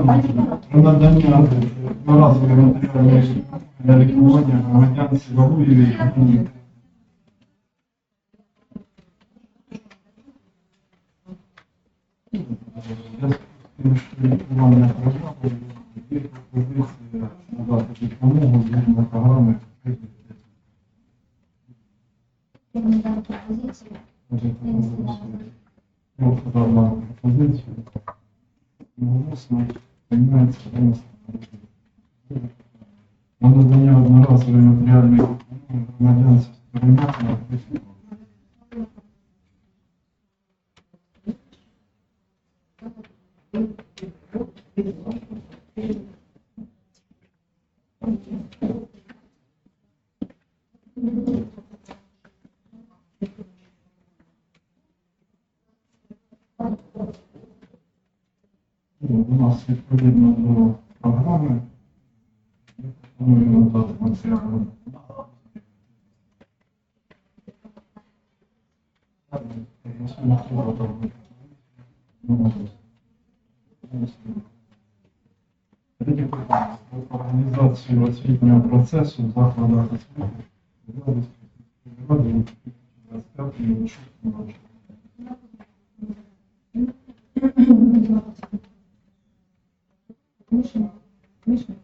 питання про надання одноразової матеріальної допомоги для лікування громадян Сілової громади. Лікування програми є пропозиція надати допомогу згідно програми. Я не дам пропозицію. Я подав вам пропозицію. Голосно приймається винести. На надання одноразової матеріальної допомоги громадян Сільської Ну, У нас відповідно до програми. Я пропоную надати матеріальну. Організацію освітнього процесу в закладах освіти. Ради 25 року. Мишня. Мишня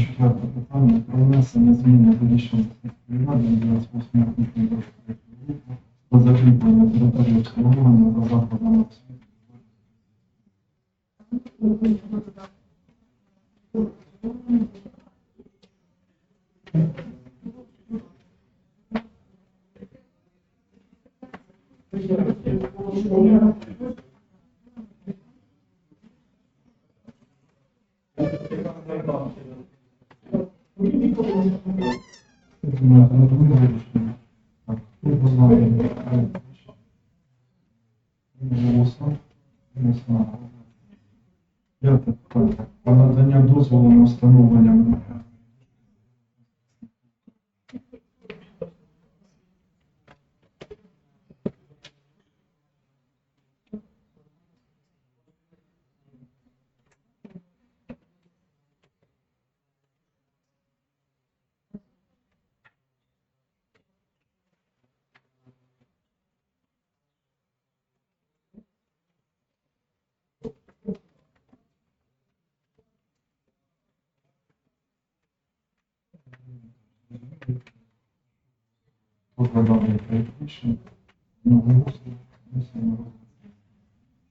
Четверте питання. Про внесення зміни до рішення сільської ради від 28 квітня 23 року про закріплення території обслуговування за закладами освіти. Думаю, не П'яте питання. Про надання дозволу на встановлення Хто за рішення?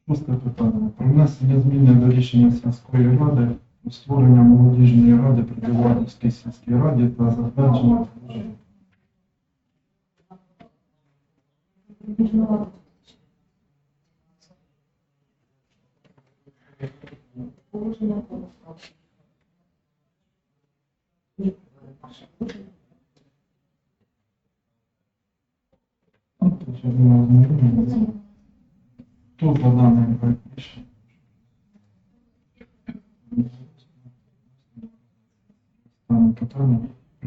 Шосте питання. Про внесення зміни до рішення сільської ради у створення молодіжної ради при Дівладівській сільській раді та затвердження положення. Tu podane jakby jeszcze. Mamy pytanie.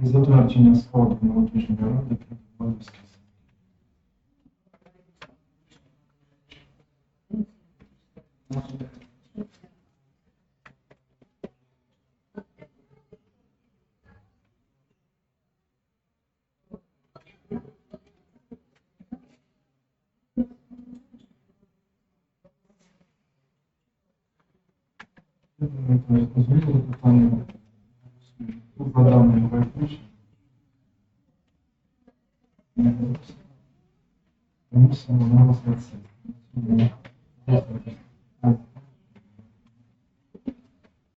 Z odwarcia schodu młodzieżnego rady Polskiej. Thank you. Мусимо на розгляд сесії.